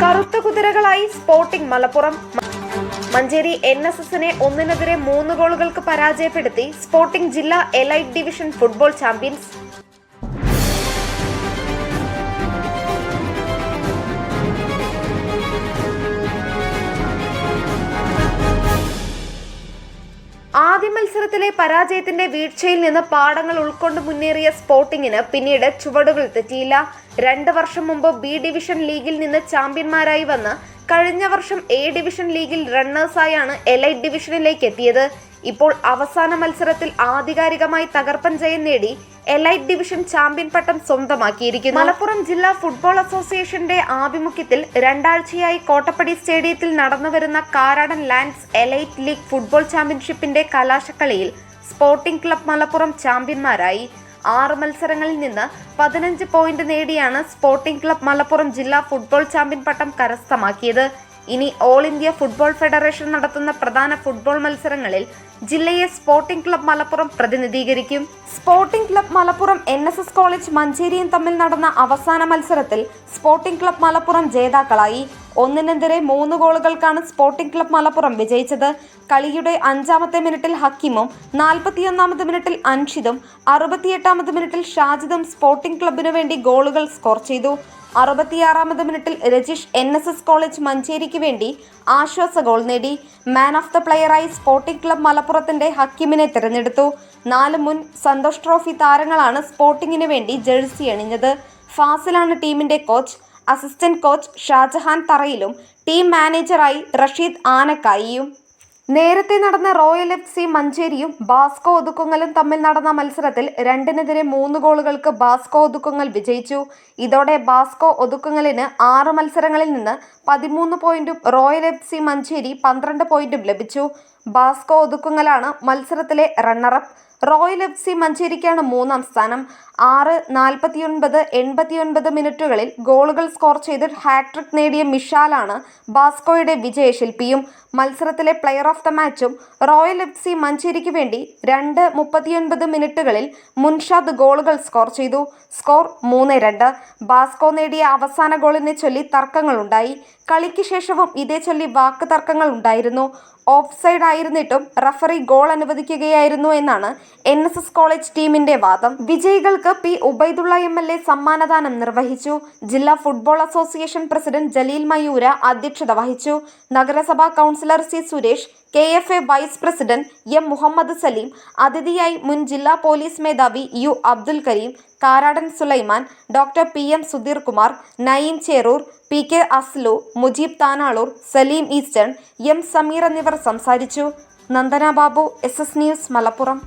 കറുത്ത കുതിരകളായി Sporting Malappuram. Manjeri N S എസിനെ ഒന്നിനെതിരെ മൂന്ന് ഗോളുകൾക്ക് പരാജയപ്പെടുത്തി സ്പോർട്ടിംഗ് ജില്ലാ എലൈറ്റ് ഡിവിഷൻ ഫുട്ബോൾ ചാമ്പ്യൻസ്. ആദ്യ മത്സരത്തിലെ പരാജയത്തിന്റെ വീഴ്ചയിൽ നിന്ന് പാഠങ്ങൾ ഉൾക്കൊണ്ട് മുന്നേറിയ സ്പോർട്ടിങ്ങിന് പിന്നീട് ചുവടുകൾ തെറ്റിയില്ല. രണ്ട് വർഷം മുമ്പ് ബി ഡിവിഷൻ ലീഗിൽ നിന്ന് ചാമ്പ്യന്മാരായി വന്ന് കഴിഞ്ഞ വർഷം എ ഡിവിഷൻ ലീഗിൽ റണ്ണേഴ്സായാണ് എലൈറ്റ് ഡിവിഷനിലേക്ക് എത്തിയത്. ഇപ്പോൾ അവസാന മത്സരത്തിൽ ആധികാരികമായി തകർപ്പൻ ജയം നേടി എലൈറ്റ് ഡിവിഷൻ ചാമ്പ്യൻ പട്ടം സ്വന്തമാക്കിയിരിക്കുന്നു. മലപ്പുറം ജില്ലാ ഫുട്ബോൾ അസോസിയേഷന്റെ ആഭിമുഖ്യത്തിൽ രണ്ടാഴ്ചയായി കോട്ടപ്പടി സ്റ്റേഡിയത്തിൽ നടന്നുവരുന്ന Karadan lands elite league football ചാമ്പ്യൻഷിപ്പിന്റെ കലാശക്കളിയിൽ സ്പോർട്ടിംഗ് ക്ലബ് മലപ്പുറം ചാമ്പ്യന്മാരായി. ആറ് മത്സരങ്ങളിൽ നിന്ന് പതിനഞ്ച് പോയിന്റ് നേടിയാണ് സ്പോർട്ടിംഗ് ക്ലബ് മലപ്പുറം ജില്ലാ ഫുട്ബോൾ ചാമ്പ്യൻ പട്ടം കരസ്ഥമാക്കിയത്. ഇനി ഓൾ ഇന്ത്യ ഫുട്ബോൾ ഫെഡറേഷൻ നടത്തുന്ന പ്രധാന ഫുട്ബോൾ മത്സരങ്ങളിൽ ജില്ലയെ സ്പോർട്ടിംഗ് ക്ലബ് മലപ്പുറം പ്രതിനിധീകരിക്കും. Sporting club Malappuram N S S college മഞ്ചേരിയും തമ്മിൽ നടന്ന അവസാന മത്സരത്തിൽ സ്പോർട്ടിംഗ് ക്ലബ് മലപ്പുറം ജേതാക്കളായി. ഒന്നിനെതിരെ മൂന്ന് ഗോളുകൾക്കാണ് സ്പോർട്ടിംഗ് ക്ലബ് മലപ്പുറം വിജയിച്ചത്. കളിയുടെ അഞ്ചാമത്തെ മിനിറ്റിൽ ഹക്കിമും നാൽപ്പത്തിയൊന്നാമത് മിനിറ്റിൽ അൻഷിദും അറുപത്തിയെട്ടാമത് മിനിറ്റിൽ ഷാജിദും സ്പോർട്ടിംഗ് ക്ലബിനു വേണ്ടി ഗോളുകൾ സ്കോർ ചെയ്തു. അറുപത്തിയാറാമത് മിനിറ്റിൽ Rajeesh N S S college മഞ്ചേരിക്ക് വേണ്ടി ആശ്വാസ ഗോൾ നേടി. മാൻ ഓഫ് ദ പ്ലെയറായി സ്പോർട്ടിംഗ് ക്ലബ് മലപ്പുറത്തിന്റെ ഹക്കിമിനെ തിരഞ്ഞെടുത്തു. നാല് മുൻ സന്തോഷ് ട്രോഫി താരങ്ങളാണ് സ്പോർട്ടിങ്ങിന് വേണ്ടി ജേഴ്സി അണിഞ്ഞത്. ഫാസിലാണ് ടീമിന്റെ കോച്ച്. അസിസ്റ്റന്റ് കോച്ച് ഷാജഹാൻ തറയിലും ടീം മാനേജറായി റഷീദ് ആനക്കായിയും നേരത്തെ നടന്ന റോയൽ എഫ് സി മഞ്ചേരിയും ബാസ്കോ ഒതുക്കുങ്ങലും തമ്മിൽ നടന്ന മത്സരത്തിൽ രണ്ടിനെതിരെ മൂന്ന് ഗോളുകൾക്ക് ബാസ്കോ ഒതുക്കുങ്ങൽ വിജയിച്ചു. ഇതോടെ ബാസ്കോ ഒതുക്കുങ്ങലിന് ആറ് മത്സരങ്ങളിൽ നിന്ന് പതിമൂന്ന് പോയിന്റും റോയൽ എഫ് സി മഞ്ചേരി പന്ത്രണ്ട് പോയിന്റും ലഭിച്ചു. ബാസ്കോ ഒതുക്കുങ്ങലാണ് മത്സരത്തിലെ runner up Royal F C മഞ്ചേരിക്കാണ് മൂന്നാം സ്ഥാനം. ആറ് നാൽപ്പത്തിയൊൻപത് എൺപത്തിയൊൻപത് മിനിറ്റുകളിൽ ഗോളുകൾ സ്കോർ ചെയ്ത് ഹാട്രിക് നേടിയ മിഷാലാണ് ബാസ്കോയുടെ വിജയശില്പിയും മത്സരത്തിലെ പ്ലെയർ ഓഫ് ദ മാച്ചും റോയൽ എഫ് സി മഞ്ചേരിക്ക് വേണ്ടി രണ്ട് മുപ്പത്തിയൊൻപത് മിനിറ്റുകളിൽ മുൻഷാദ് ഗോളുകൾ സ്കോർ ചെയ്തു. സ്കോർ മൂന്ന് രണ്ട്. ബാസ്കോ നേടിയ അവസാന ഗോളിനെ ചൊല്ലി തർക്കങ്ങളുണ്ടായി. കളിക്ക് ശേഷവും ഇതേ ചൊല്ലി വാക്ക് തർക്കങ്ങൾ ഉണ്ടായിരുന്നു. ഓഫ് സൈഡ് ആയിരുന്നിട്ടും റഫറി ഗോൾ അനുവദിക്കുകയായിരുന്നു എന്നാണ് എൻ എസ് എസ് കോളേജ് ടീമിന്റെ വാദം വിജയികൾക്ക് P Ubaidullah M L A സമ്മാനദാനം നിർവഹിച്ചു. ജില്ലാ football association president Jaleel Mayura അധ്യക്ഷത വഹിച്ചു. നഗരസഭാ councillor C Suresh K F A vice president M Muhammad Saleem അതിഥിയായി മുൻ ജില്ലാ പോലീസ് മേധാവി U Abdul Kareem Karadan Sulaiman doctor P M Sudheer Kumar Naeem Cheroor P K Aslu Mujeeb Tanalur Saleem Eastern M Sameer എന്നിവർ സംസാരിച്ചു. Nandana Babu S S news Malappuram.